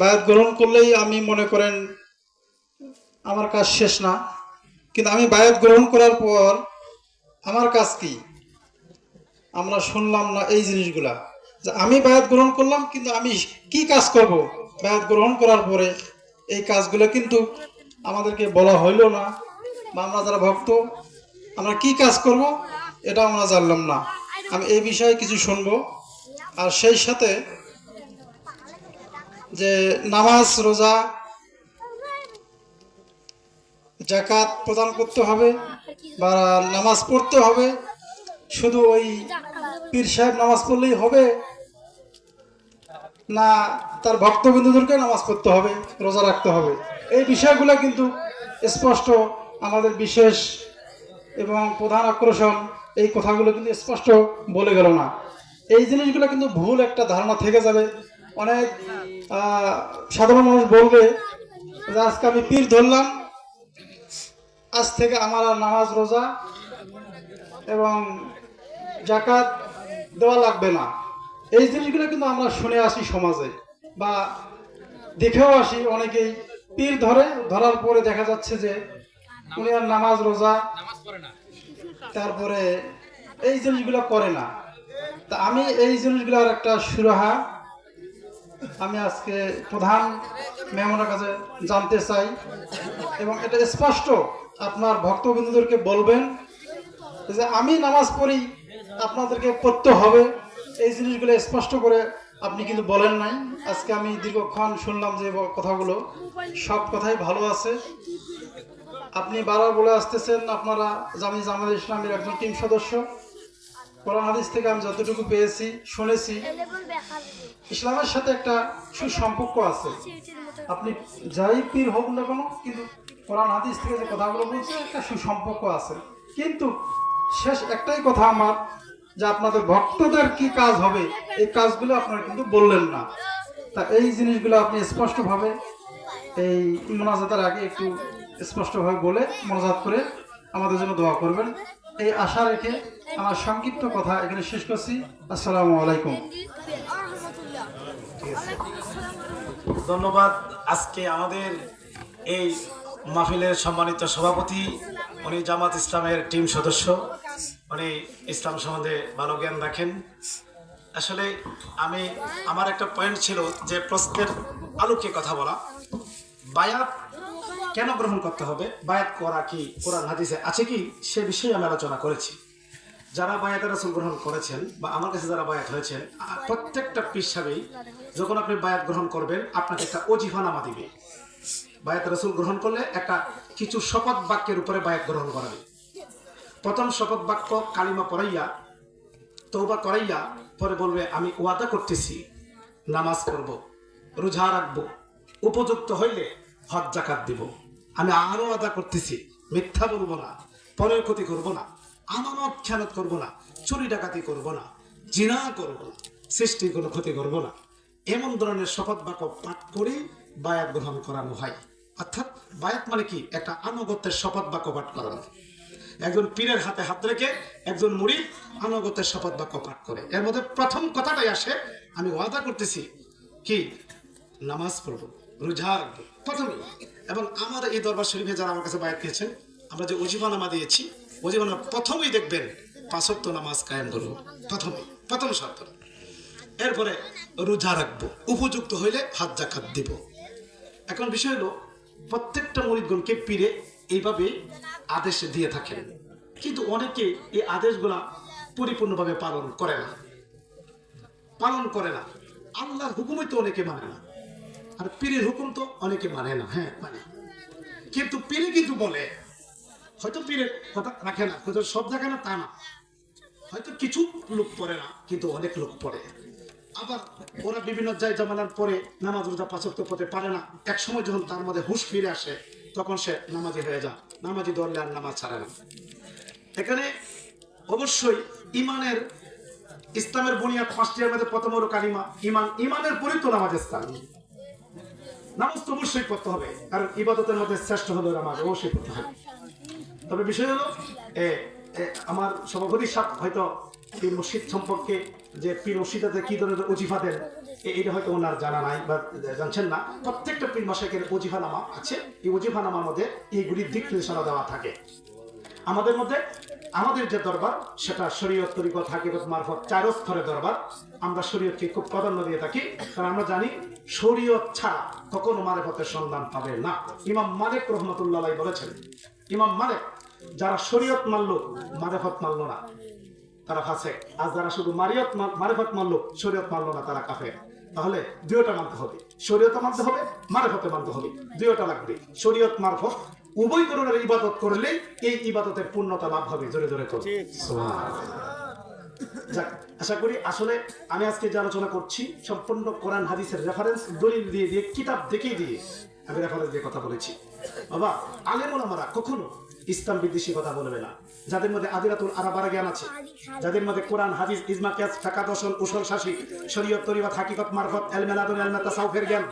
বায়াত গ্রহণ করলেই আমি মনে করেন আমার কাজ শেষ না। কিন্তু আমি বায়াত গ্রহণ করার পর আমার কাজ কি? আমরা শুনলাম না এই জিনিসগুলা। যে আমি বায়াত গ্রহণ করলাম, কিন্তু আমি কি কাজ করব? বায়াত গ্রহণ করার পরে এই কাজগুলো কিন্তু আমাদেরকে বলা হইল না। বা আমরা যারা ভক্ত, আমরা কি কাজ করব এটা আমরা জানলাম না। আমি এই বিষয়ে কিছু শুনব। আর সেই সাথে যে নামাজ, রোজা জাকাত প্রদান করতে হবে বা নামাজ পড়তে হবে। শুধু ওই পীর সাহেব নামাজ পড়লেই হবে না, তার ভক্তবিন্দুদেরকে নামাজ পড়তে হবে, রোজা রাখতে হবে। এই বিষয়গুলো কিন্তু স্পষ্ট আমাদের বিশেষ এবং প্রধান আকর্ষণ। এই কথাগুলো কিন্তু স্পষ্ট বলে গেল না। এই জিনিসগুলো কিন্তু ভুল একটা ধারণা থেকে যাবে। অনেক সাধারণ মানুষ বলবে যে আজকে আমি পীর ধরলাম, আজ থেকে আমার আর নামাজ রোজা এবং জাকাত দেওয়া লাগবে না। এই জিনিসগুলো কিন্তু আমরা শুনে আসি সমাজে বা দেখেও আসি। অনেকেই পীর ধরে, ধরার পরে দেখা যাচ্ছে যে উনি আর নামাজ রোজা, তারপরে এই জিনিসগুলো করে না। তা আমি এই জিনিসগুলোর একটা সুরাহা আমি আজকে প্রধান মেহমানের কাছে জানতে চাই এবং এটা স্পষ্ট আপনার ভক্তবিন্দুদেরকে বলবেন যে আমি নামাজ পড়ি, আপনাদেরকে পড়তে হবে। এই জিনিসগুলো স্পষ্ট করে আপনি কিন্তু বলেন নাই। আজকে আমি দীর্ঘক্ষণ শুনলাম যে কথাগুলো। সব কথাই ভালো আছে। আপনি বারবার বলে আসতেছেন, আপনারা জামি জামাত ইসলামের একজন টিম সদস্য। কোরআন হাদিস থেকে আমি যতটুকু পেয়েছি, শুনেছি, ইসলামের সাথে একটা সুসম্পর্ক আছে। আপনি যাই পীর হোক না কেন, কিন্তু কোরআন হাদিস থেকে যে কথাগুলো বলছে, একটা সুসম্পর্ক আছে। কিন্তু শেষ একটাই কথা আমার, যে আপনাদের ভক্তদের কি কাজ হবে, এই কাজগুলো আপনারা কিন্তু বললেন না। তা এই জিনিসগুলো আপনি স্পষ্টভাবে এই মোনাজাতের আগে একটু স্পষ্টভাবে বলে মোনাজাত করে আমাদের জন্য দোয়া করবেন। এই আশা রেখে আমার সংক্ষিপ্ত কথা এখানে শেষ করছি। আসসালামু আলাইকুম। ধন্যবাদ। আজকে আমাদের এই মাহফিলের সম্মানিত সভাপতি, উনি জামাত ইসলামের টিম সদস্য। উনি ইসলাম সম্বন্ধে ভালো জ্ঞান রাখেন। আসলে আমি, আমার একটা পয়েন্ট ছিল যে প্রশ্নের আলোকে কথা বলা। বায়াত কেন গ্রহণ করতে হবে? বায়াত করা কি কোরআন হাদিসে আছে কি? সে বিষয়ে আমি আলোচনা করেছি। যারা বায়াত রাসুল গ্রহণ করেছেন বা আমার কাছে যারা বায়াত হয়েছেন প্রত্যেকটা পিসাবেই যখন আপনি বায়াত গ্রহণ করবেন, আপনাকে একটা অজিফানামা দিবে। বায়াত রাসুল গ্রহণ করলে একটা কিছু শপথ বাক্যের উপরে বায়াত গ্রহণ করাবে। প্রথম শপথ বাক্য, কালিমা পড়াইয়া তৌবা করাইয়া, পরে বলবে, আমি ওয়াদা করতেছি, নামাজ পড়ব, রোজা রাখব, উপযুক্ত হইলে হজ জাকাত দিব। আমি আরও আদা করতেছি, মিথ্যা বলব না, পরের ক্ষতি করব না। আমানত খেয়ালত করব না, চুরি ডাকাতি করব না, জিনা করব না, সৃষ্টির কোনো ক্ষতি করব না। এমন ধরনের শপথ বাক্য পাঠ করে বায়াত গ্রহণ করানো হয়। অর্থাৎ বায়াত মানে কি? একটা আনুগত্যের শপথ বাক্য পাঠ করানো একজন পীরের হাতে হাত রেখে একজন মুড়ি আনুগত্যের শপথ বাক্য পাঠ করে। এর মধ্যে প্রথম কথাটাই আসে, আমি ওয়াদা করতেছি কি? নামাজ পড়ব, রোজা রাখব, প্রথমেই। এবং আমার এই দরবার শরীফে যারা আমার কাছে বায়াত খেয়েছেন, আমরা যে অজিবা নামা দিয়েছি অজিবা নামা প্রথমেই দেখবেন পাঁচক্ত নামাজ কায়েম করব। প্রথমেই প্রথম শর্ত। এরপরে রোজা রাখব। উপযুক্ত হইলে হাত জাকাত দিব। এখন বিষয় হলো, প্রত্যেকটা মরিদগণকে পীরে এইভাবে আদেশ দিয়ে থাকেন। কিন্তু অনেকে এই আদেশগুলা পরিপূর্ণভাবে পালন করে না। পালন করে না। আল্লাহর হুকুমই তো অনেকে মানে না। আর পীরের হুকুম তো অনেকে মানে না। হ্যাঁ মানে। কিন্তু পীরে কিন্তু বলে হয়তো পীরের কথা রাখে না, হয়তো সব দেখে না তা না। হয়তো কিছু লোক পড়ে না, কিন্তু অনেক লোক পড়ে। আবার ওরা বিভিন্ন জায় জামানার পরে নামাজ রোজা পাচক পথে পারে না। এক সময় যখন তার মধ্যে হুশ ফিরে আসে, তখন সে নামাজি হয়ে যায়। নামাজি ধরলে আর নামাজ ছাড়ে না। এখানে অবশ্যই ইমানের, ইসলামের বুনিয়াদ পাঁচটির মধ্যে প্রথম হলো কালিমা। ইমান, ইমানের পরই তো নামাজ ইসলাম। নামাজ তো অবশ্যই পড়তে হবে। কারণ ইবাদতের মধ্যে শ্রেষ্ঠ হলো নামাজ, অবশ্যই পড়তে হবে। তবে বিষয় হলো আমার সভাপতি সাহেব হয়তো পীর মুর্শিদ সম্পর্কে যে পীর মুর্শিদাতে কি ধরনের অজিফা দেন এটা হয়তো ওনার জানা নাই বা জানছেন না। প্রত্যেকটা পীর মাসেকের ওজিফা নামা আছে। এই ওজিফা নামার মধ্যে এইগুলির দিক নির্দেশনা দেওয়া থাকে। আমাদের মধ্যে, আমাদের যে দরবার, সেটা শরীয়ত তরিকত হাকিকত মারফত চার স্তরের দরবার। আমরা শরীয়তকে খুব প্রাধান্য দিয়ে থাকি, কারণ আমরা জানি শরীয়ত ছাড়া কখনো মারেফতের সন্ধান পাবে না। ইমাম মালিক রহমতুল্লাহ বলেছেন ইমাম মালিক যারা শরীয়ত মানল মারেফত মানল না। তারা ফাসে। আর যারা শুধু মারিয়ত মারেফত মানল শরীয়ত মানল না তারা কাফের। তাহলে দুইটা মানতে হবে। শরীয়ত মানতে হবে মারেফতে মানতে হবে। দুইটা লাগবে। শরীয়ত মারফত উভয় ধরনের ইবাদত করলে এই ইবাদতের পূর্ণতা লাভ হবে। জোরে জোরে করবে যাক আশা করি আসলে আমি আজকে যে আলোচনা করছি সম্পূর্ণ কোরআন হাদিসের রেফারেন্স দলিল দিয়ে দিয়ে কিতাব দেখে দিয়ে আমি রেফারেন্স দিয়ে কথা বলেছি। বাবা আলেমুল আমারা কখনো ইসলাম বিদ্বেষী কথা বলবে না। যাদের মধ্যে আদিরাতুল আরাবারা জ্ঞান আছে, যাদের মধ্যে কোরআন, হাদিস, ইজমা, কিয়াস, ফাকা দর্শন, উসল, শাসী, শরীয়ত তরিবাত হাকিকত মারফত এলমেলাদুল এলমে তাসাউফের জ্ঞান,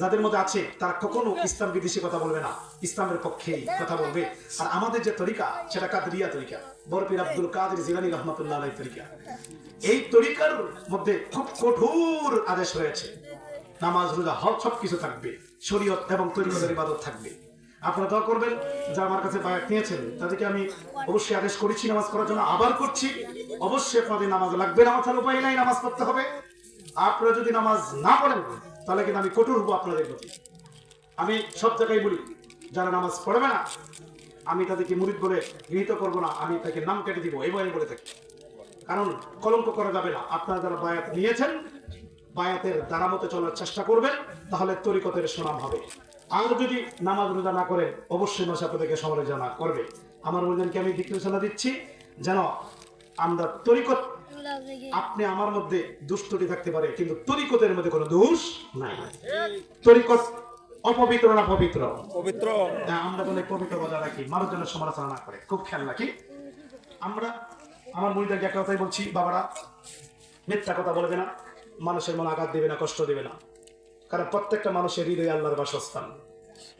যাদের মধ্যে আছে, তারা কখনো ইসলাম বিদেশি কথা বলবে না। ইসলামের পক্ষেই কথা বলবে। আর আমাদের যে তরিকা, সেটা কাদরিয়া তরিকা, বরপির আব্দুল কাদের জিলানি রহমতুল্লাহ তরিকা। এই তরিকার মধ্যে খুব কঠোর আদেশ রয়েছে। নামাজ, রোজা হক সব কিছু থাকবে। শরীয়ত এবং তরিকতের ইবাদত থাকবে। আপনারা দোয়া করবেন যারা আমার কাছে বায়াত নিয়েছেন, তাদেরকে আমি অবশ্যই আদেশ করেছি নামাজ করার জন্য, আবার করছি। অবশ্যই আপনাদের নামাজ লাগবে নামাজ ছাড়া উপায় নাই, নামাজ পড়তে হবে। আপনারা যদি নামাজ না পড়েন, তাহলে কিন্তু আমি কঠোর হব আপনাদের প্রতি। আমি সব জায়গায় বলি, যারা নামাজ পড়বে না, আমি তাদেরকে মুরিদ বলে গৃহীত করব না, আমি তাকে নাম কেটে দিব, এই বলে বলে থাকি। কারণ কলঙ্ক করা যাবে না। আপনারা যারা বায়াত নিয়েছেন বায়াতের দ্বারা মতো চলার চেষ্টা করবেন তাহলে তরিকতের সুনাম হবে। আর যদি নামাজ রোজা না করেন অবশ্যই নশা আপনাদেরকে সমালোচনা করবে। আমার মধ্যে আমি দিক দিচ্ছি যেন আমরা তরিকত আপনি আমার মধ্যে দুষ্টটি থাকতে পারে কিন্তু তরিকতের মধ্যে কোনো দোষ নাই। তরিকত অপবিত্র না পবিত্র? পবিত্র। হ্যাঁ, আমরা বলে পবিত্র বজায় রাখি মানুষজনের সমালোচনা না করে খুব খেয়াল রাখি। আমরা আমার মনিটাকে একটা কথাই বলছি বাবারা মিথ্যা কথা বলবে না। মানুষের মনে আঘাত দেবে না, কষ্ট দেবে না। কারণ প্রত্যেকটা মানুষের হৃদয় আল্লাহর বাসস্থান।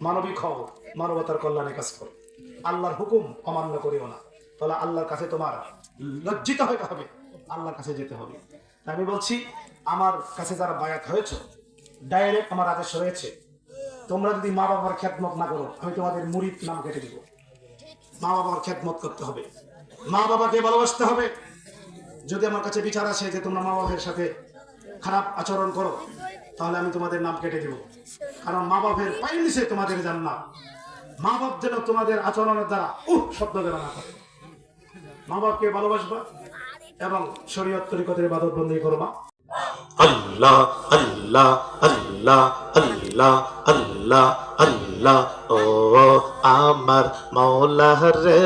মানবিক হও, মানবতার কল্যাণে কাজ করো। আল্লাহর হুকুম অমান্য করিও না। তাহলে আল্লাহর কাছে তোমার লজ্জিত হইতে হবে আল্লাহর কাছে যেতে হবে। আমি বলছি, আমার কাছে যারা বায়াত হয়েছে ডাইরেক্ট আমার আদেশ রয়েছে, তোমরা যদি মা বাবার খ্যাতমত না করো, আমি তোমাদের মুরিদ নাম কেটে দিব। মা বাবার খ্যাতমত করতে হবে। মা বাবাকে ভালোবাসতে হবে। যদি আমার কাছে বিচার আসে যে তোমরা মা বাবার সাথে খারাপ আচরণ করো, তাহলে আমি তোমাদের নাম কেটে দিব। কারণ মা বাপের পাই সে তোমাদের জান্নাত মা বাপ যেন তোমাদের আচরণের দ্বারা, উহ, শব্দ যেন না করে। মা বাপকে ভালোবাসবা এবং শরীয়ত তরিকতের বাদত বন্দী করবা। আল্লাহ আল্লাহ আল্লাহ আল্লাহ আল্লাহ আল্লাহ। ও আমার মৌলা রে,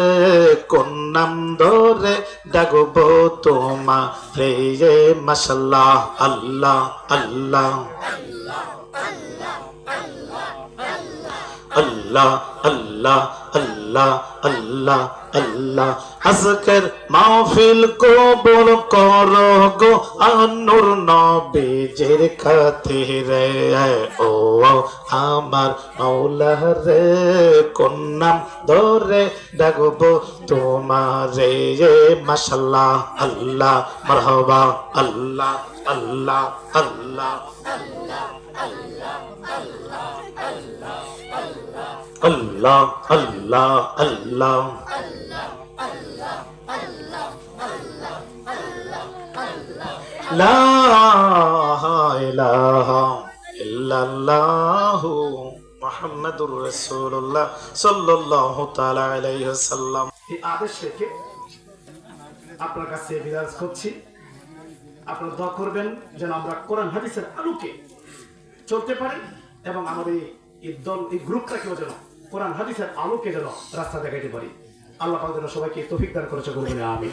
কোন নাম ধরে ডাকবো তোমা রে? মাসাল্লাহ আল্লাহ আল্লাহ। আল্লাহ আল্লাহ আল্লাহ আল্লাহ আল্লাহ। আজকের মাহফিল কবুল করো গো আনুর নবীজির খাতিরে ও আমার মাওলা রে কোন নাম ধরে ডাকবো তোমারে মাশাল্লাহ আল্লাহ মারহাবা আল্লাহ আল্লাহ আল্লাহ আল্লাহ আল্লাহ আল্লাহ এই আদেশ রেখে আপনার কাছে করছি। আপনারা করবেন যেন আমরা কোরআন আলোকে চলতে পারি এবং আমার এই দল, এই গ্রুপটাকেও যেন কোরআন হাদিসের আলোকে যেন রাস্তা দেখাইতে পারি। আল্লাহ সবাইকে তফিক দান করেছে আমি